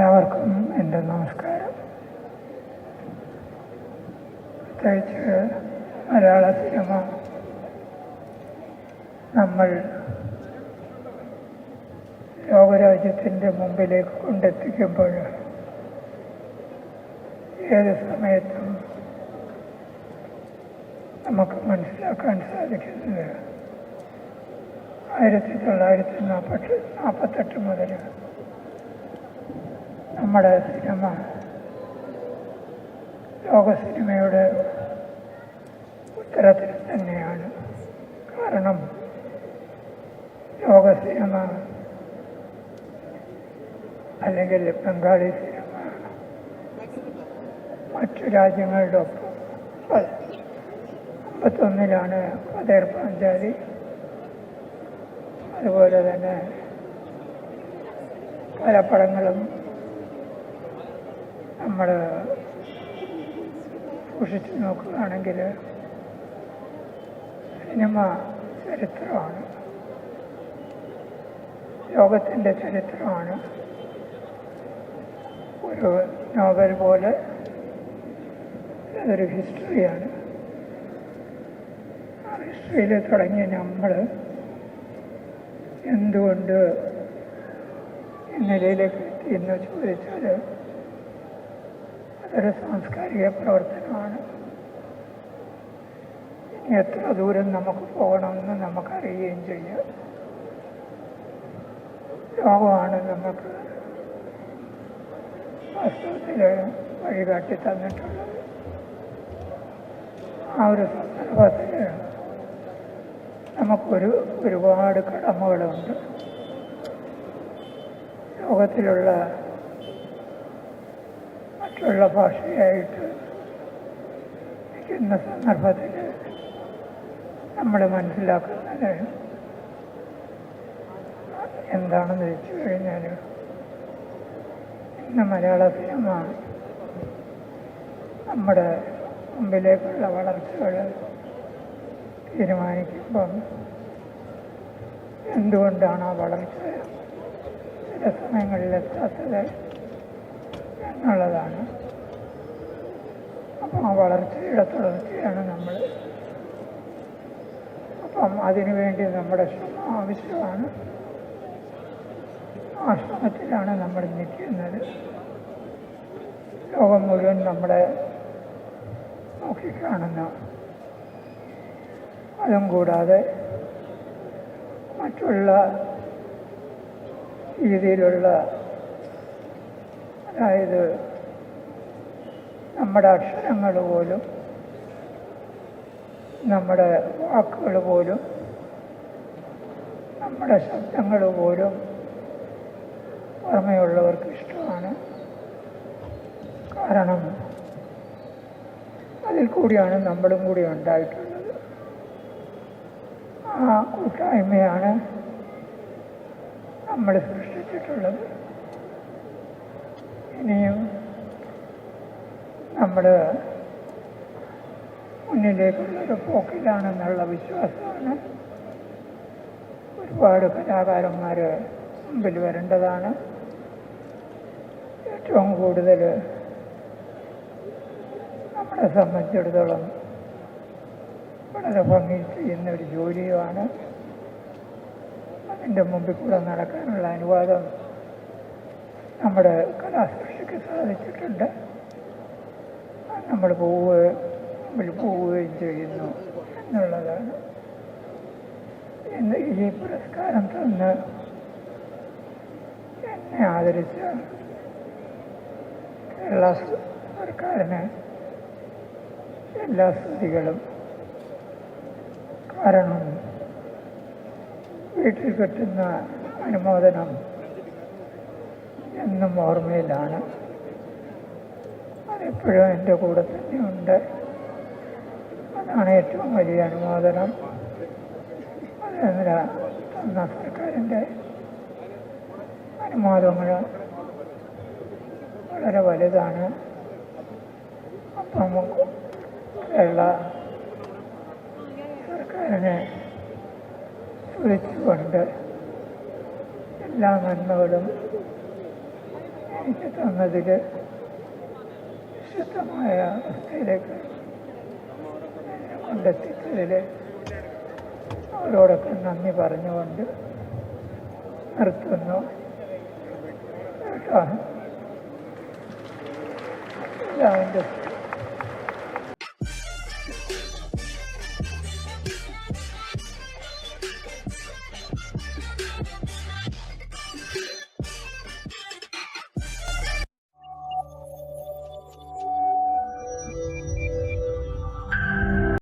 എല്ലാവർക്കും എന്റെ നമസ്കാരം. പ്രത്യേകിച്ച് മലയാള സിനിമ. നമ്മൾ ലോകരാജ്യത്തിന്റെ മുമ്പിലേക്ക് കൊണ്ടെത്തിക്കുമ്പോൾ ഏത് സമയത്തും നമുക്ക് മനസ്സിലാക്കാൻ സാധിക്കുന്നത് ആയിരത്തി തൊള്ളായിരത്തി നാൽപ്പത്തി നാൽപ്പത്തെട്ട് മുതൽ നമ്മുടെ സിനിമ ലോക സിനിമയുടെ ഉത്തരത്തിൽ തന്നെയാണ്. കാരണം ലോക സിനിമ അല്ലെങ്കിൽ ബംഗാളി സിനിമ മറ്റു രാജ്യങ്ങളുടെ ഒപ്പം അമ്പത്തൊന്നിലാണ് അതേർ പാഞ്ചാലി. അതുപോലെ തന്നെ പല പടങ്ങളും നമ്മൾ സൂക്ഷിച്ചു നോക്കുകയാണെങ്കിൽ സിനിമ ചരിത്രമാണ്. ലോകത്തിന്റെ ചരിത്രമാണ്. ഒരു നോവൽ പോലെ അതൊരു ഹിസ്റ്ററിയാണ്. ആ ഹിസ്റ്ററിയിൽ തുടങ്ങിയ നമ്മൾ എന്തുകൊണ്ട് ഈ നിലയിലേക്ക് എത്തി എന്ന് ചോദിച്ചാൽ അതൊരു സാംസ്കാരിക പ്രവർത്തനമാണ്. എത്ര ദൂരം നമുക്ക് പോകണമെന്ന് നമുക്കറിയുകയും ചെയ്യാം. ലോകമാണ് നമുക്ക് വാസ്തവത്തിൽ വഴികാട്ടി തന്നിട്ടുള്ളത്. ആ ഒരു സന്ദർഭത്തിൽ നമുക്കൊരു ഒരുപാട് കടമകളുണ്ട്. ലോകത്തിലുള്ള മറ്റുള്ള ഭാഷയായിട്ട് ഇരിക്കുന്ന സന്ദർഭത്തിൽ നമ്മൾ മനസ്സിലാക്കുന്നത് എന്താണെന്ന് വെച്ചു കഴിഞ്ഞാൽ ഇന്ന് മലയാള സിനിമ നമ്മുടെ മുമ്പിലേക്കുള്ള വളർച്ചകൾ തീരുമാനിക്കുമ്പം എന്തുകൊണ്ടാണ് ആ വളർച്ച? ചില സമയങ്ങളിൽ എത്താത്തത് എന്നുള്ളതാണ് അപ്പം ആ വളർച്ചയുടെ തുടർച്ചയാണ് നമ്മൾ. അപ്പം അതിനുവേണ്ടി നമ്മുടെ ശ്രമം ആവശ്യമാണ്. ആ ശ്രമത്തിലാണ് നമ്മൾ നിൽക്കുന്നത്. ലോകം മുഴുവൻ നമ്മളെ നോക്കിക്കാണുന്ന. അതും കൂടാതെ മറ്റുള്ള രീതിയിലുള്ള അതായത് നമ്മുടെ അക്ഷരങ്ങൾ പോലും നമ്മുടെ വാക്കുകൾ പോലും നമ്മുടെ ശബ്ദങ്ങൾ പോലും പുറമെയുള്ളവർക്ക് ഇഷ്ടമാണ്. കാരണം അതിൽ കൂടിയാണ് നമ്മളും കൂടി ഉണ്ടായിട്ടുള്ളത്. ആ കൂട്ടായ്മയാണ് നമ്മൾ സൃഷ്ടിച്ചിട്ടുള്ളത്. ഇനിയും നമ്മൾ മുന്നിലേക്കുള്ളൊരു പോക്കിലാണെന്നുള്ള വിശ്വാസമാണ്. ഒരുപാട് കലാകാരന്മാർ മുമ്പിൽ വരേണ്ടതാണ്. ഏറ്റവും കൂടുതൽ നമ്മളെ സംബന്ധിച്ചിടത്തോളം വളരെ ഭംഗി ചെയ്യുന്ന ഒരു ജോലിയുമാണ്. അതിന്റെ മുമ്പിൽ കൂടെ നടക്കാനുള്ള അനുവാദം നമ്മുടെ കലാസൃഷ്ടിക്ക് സാധിച്ചിട്ടുണ്ട്. നമ്മൾ പോവുകയും നമ്മൾ പോവുകയും ചെയ്യുന്നു എന്നുള്ളതാണ്. ഇന്ന് ഈ പുരസ്കാരം തന്ന് എന്നെ ആദരിച്ച കേരള സർക്കാരിന് എല്ലാ സ്തുതികളും. കാരണം വീട്ടിൽ കിട്ടുന്ന അനുമോദനം എന്നും ഓർമ്മയിലാണ്. അതെപ്പോഴും എന്റെ കൂടെ തന്നെയുണ്ട് അതാണ് ഏറ്റവും വലിയ അനുമോദനം. അതെന്താ തന്ന സർക്കാരിന്റെ അനുമോദങ്ങൾ വളരെ വലുതാണ്. അപ്പം കേരള സർക്കാരിനെ സ്തുതിച്ചുകൊണ്ട് എല്ലാ നന്മകളും എനിക്ക് തന്നതിൽ ശുദ്ധമായ അവസ്ഥയിലേക്ക് കൊണ്ടെത്തിച്ചതിൽ അവരോടൊക്കെ നന്ദി പറഞ്ഞുകൊണ്ട് നിർത്തുന്നു. കേട്ടോ?